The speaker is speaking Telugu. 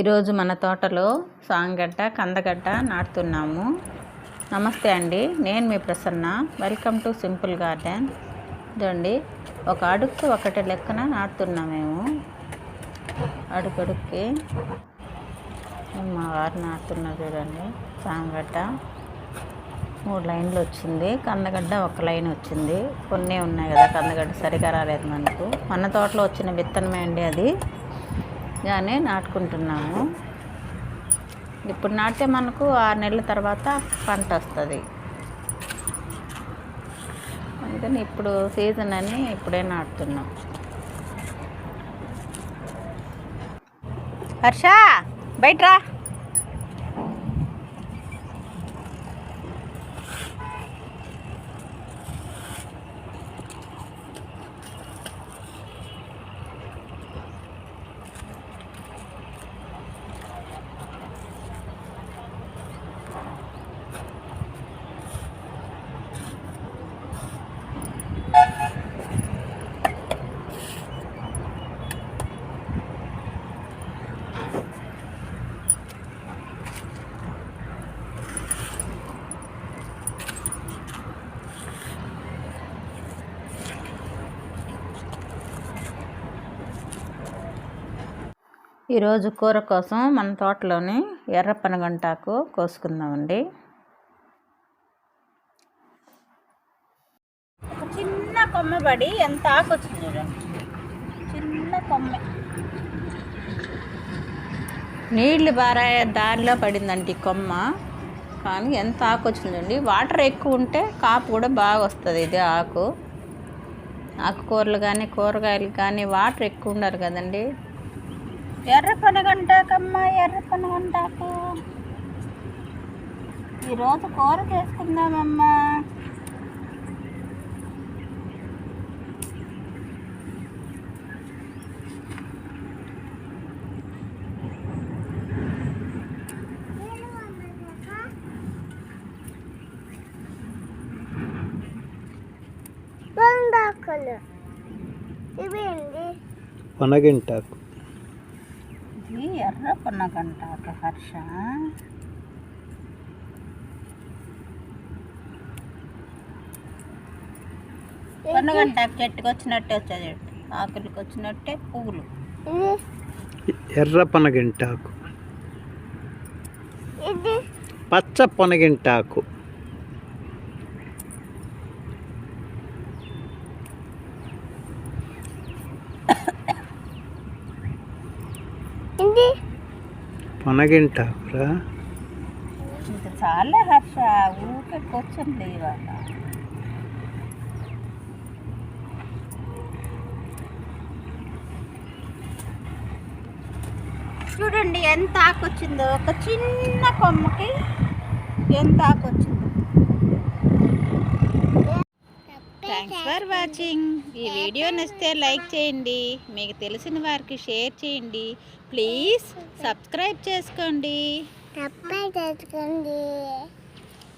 ఈరోజు మన తోటలో సాంగడ్డ కందగడ్డ నాటుతున్నాము. నమస్తే అండి నేను మీ Prasanna. Welcome to simple garden ఇదండి ఒక అడుక్కు ఒకటి లెక్కన నాటుతున్నాం మేము. అడుగడుక్కి మా వారు నాటుతున్నారు చూడండి సాంగడ్డ. మూడు లైన్లు వచ్చింది. కందగడ్డ ఒక లైన్ వచ్చింది. కొన్ని ఉన్నాయి కదా కందగడ్డ సరిగా రాలేదు మనకు. మన తోటలో వచ్చిన విత్తనమే అండి అది. కానీ నాటుకుంటున్నాము. ఇప్పుడు నాటితే మనకు ఆరు నెలల తర్వాత పంట వస్తుంది. అందుకని ఇప్పుడు సీజన్ అని ఇప్పుడే నాటుతున్నాం. హర్ష బయట రా. ఈరోజు కూర కోసం మన తోటలోని ఎర్ర పనగంటాకు కోసుకుందామండి. చిన్న కొమ్మ పడి ఎంత ఆకు వచ్చింది చూడండి. చిన్న కొమ్మ. నీళ్ళు బారా దారిలో పడిందండి కొమ్మ. కానీ ఎంత ఆకు వచ్చిందండి వాటర్ ఎక్కువ ఉంటే కాపు కూడా బాగా వస్తుంది ఇది ఆకు. ఆకుకూరలు కానీ కూరగాయలు కానీ వాటర్ ఎక్కువ ఉండాలి కదండి. ఎర్ర పనగంటాకమ్మ ఎర్ర పనగంటాకు ఈరోజు కూర చేసుకుందామమ్మా. పనగింటాకు ఇది ఎర్ర పనగంటాకు హర్ష. పనగంటాకు చెట్టుకు వచ్చినట్టే వచ్చేది. ఆకులకు వచ్చినట్టే పువ్వులు. ఎర్ర పనగింటాకు ఇది పచ్చ పనగింటాకు ఇది పనగింటాకురా చాలే హర్ష ఊరికే కూర్చొని ఇవాళ. చూడండి ఎంత ఆకు వచ్చిందో ఒక చిన్న కొమ్మకి ఎంత ఆకు వచ్చిందో థ్యాంక్స్ ఫర్ వాచింగ్ ఈ వీడియో నచ్చితే లైక్ చేయండి. మీకు తెలిసిన వారికి షేర్ చేయండి. ప్లీజ్ సబ్స్క్రైబ్ చేసుకోండి. తప్పే